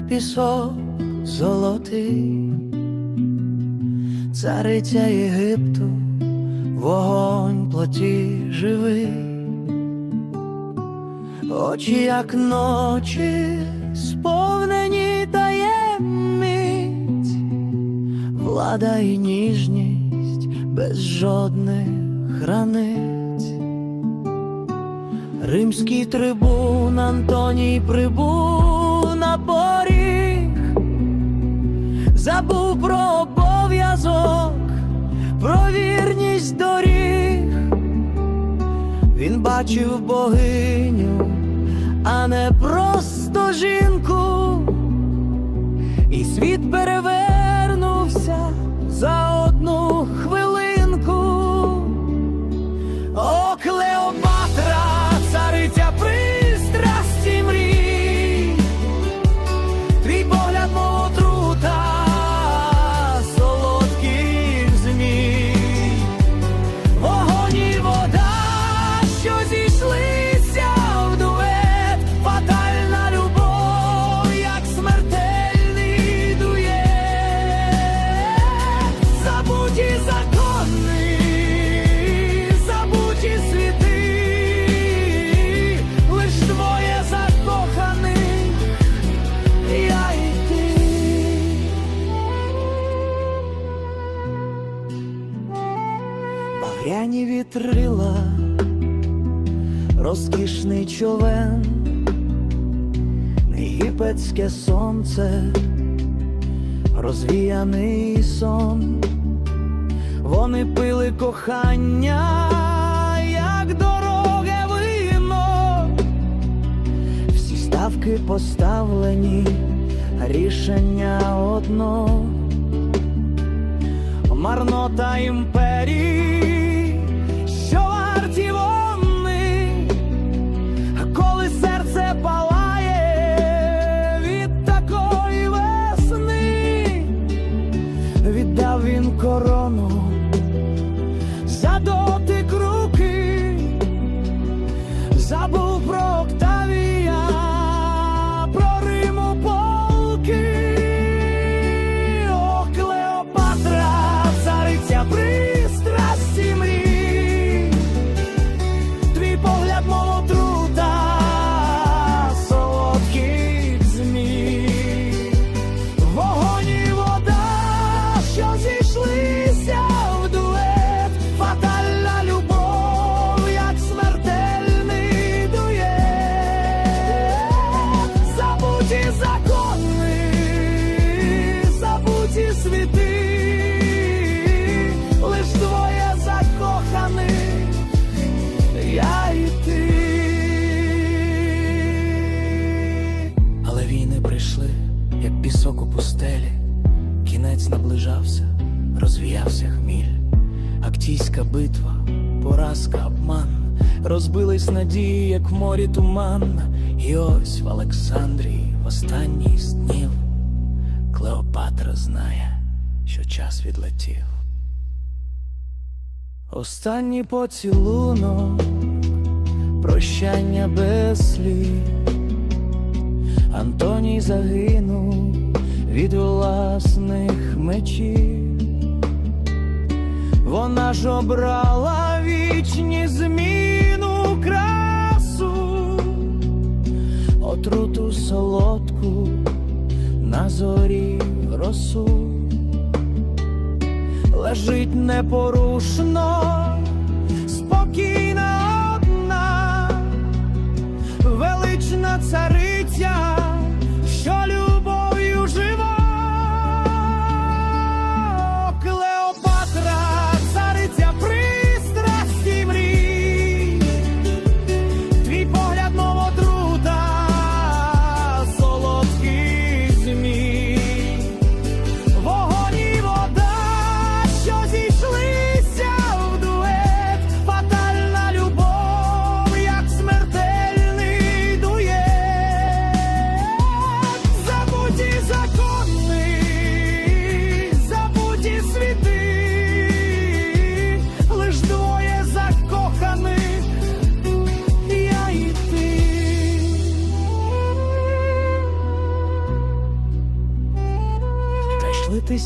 пісок золотий, цариця Єгипту, вогонь плоті живий, очі, як ночі, сповнені таємниць, влада і ніжність без жодних границь. Римський трибун Антоній прибув на поріг, забув про обов'язок, про вірність доріг. Він бачив богиню, а не просто жінку, і світ перевернувся вітрила, розкішний човен, єгипетське сонце, розвіяний сон, вони пили кохання, як дороге вино, всі ставки поставлені, рішення одно. Марнота імперії, пісок у пустелі, кінець наближався, розвіявся хміль, Актійська битва, поразка, обман, розбились надії, як в морі туман, і ось в Олександрії в останній з днів Клеопатра знає, що час відлетів. Останній поцілунок, прощання без слів. Антоній загинув від власних мечів. Вона ж обрала вічні зміну красу, отруту солодку на зорі росу. Лежить непорушно, спокійна одна, велична цариця,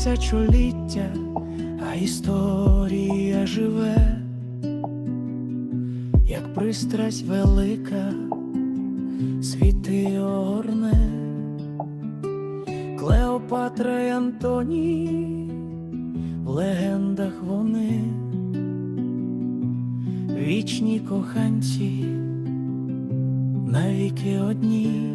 тисячоліття, а історія живе, як пристрасть велика, світи огорне, Клеопатра й Антоній, в легендах вони, вічні коханці, навіки одні.